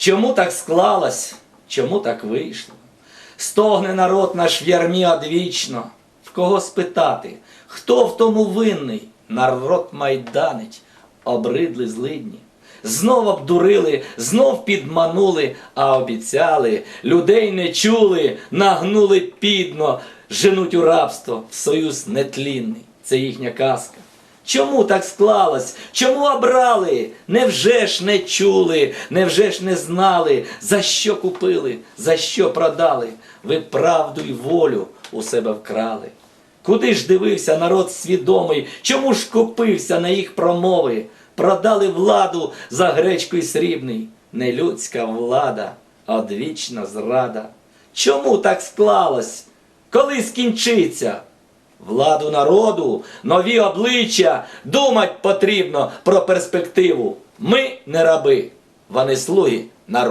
Чому так склалось? Чому так вийшло? Стогне народ наш в ярмі одвічно. В кого спитати, хто в тому винний? Народ майданить, обридли злидні. Знов обдурили, знов підманули, а обіцяли, людей не чули, нагнули підно, женуть у рабство в союз нетлінний. Це їхня казка. Чому так склалось? Чому обрали? Невже ж не чули, невже ж не знали, за що купили, за що продали? Ви правду й волю у себе вкрали. Куди ж дивився народ свідомий? Чому ж купився на їх промови? Продали владу за гречкою срібний. Не людська влада, а одвічна зрада. Чому так склалось? Коли скінчиться? Владу народу, нові обличчя, думати потрібно про перспективу. Ми не раби, вони слуги народу.